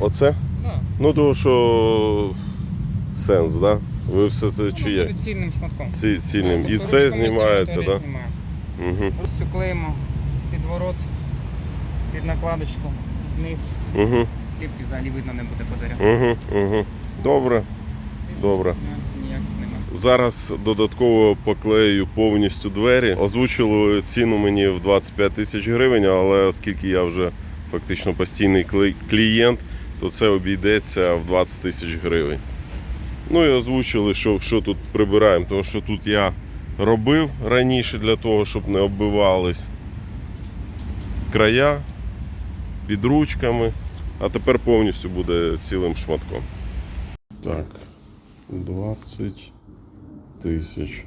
Оце? Так. Ну, тому що сенс, да? Ви все це чиє? Під цільним шматком. Ці, цільним. Так, І тобто це знімається, так? Да? Угу. Ось цю клеїмо під ворот, під накладочку, вниз. Угу. Кліпки взагалі видно не буде подаря. Угу. Угу. Добре. Добре. Зараз додатково поклею повністю двері. Озвучили ціну мені в 25 тисяч гривень, але оскільки я вже фактично постійний клієнт, то це обійдеться в 20 тисяч гривень. Ну і озвучили, що, що тут прибираємо, тому що тут я робив раніше для того, щоб не оббивались края під ручками, а тепер повністю буде цілим шматком. Так, 20 тисяч.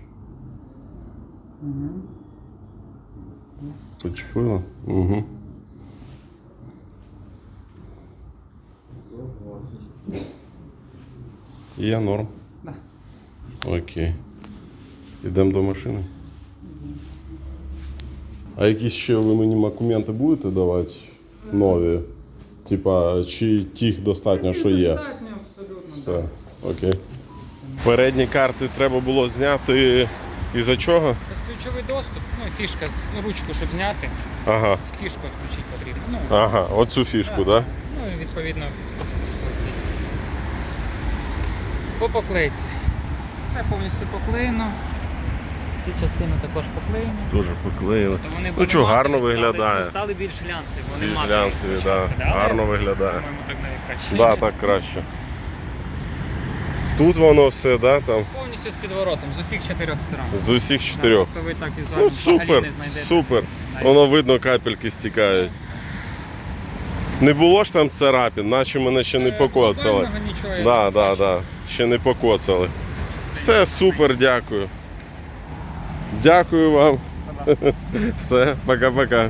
Почепила? Угу. Є норм. Да. Окей. Ідемо до машини. А якісь ще ви мені документи будете давати нові? Типа, чи тих достатньо, що є? Достатньо абсолютно. Все, окей. Передні карти треба було зняти із-за чого? Безключовий доступ, ну фішка, з- ну, ручку, щоб зняти, Ага. фішку відключити потрібно. Ну, Ага, оцю фішку, так? Да? ну і відповідно. По поклейці. Все повністю поклеєно. Ці частини також поклеєні. Дуже поклеїли. То вони Ну що, гарно стали- виглядає. Стали більш глянцеві, вони Більш глянцеві, да. гарно виглядає. По-моєму, так навіть краще. Да, так краще. Тут воно все, да, там, Повністю з підворотом, з усіх чотирьох сторон. з усіх чотирьох. Тобто ви так візуально Ну супер, не знайдете. супер. навіть. Воно видно, капельки стікають. Не було ж там царапін, наче мене ще не Е, покоцали. нічого Да, да, да. Ще не покоцали. Все супер, дякую. Дякую вам. Все, пока-пока.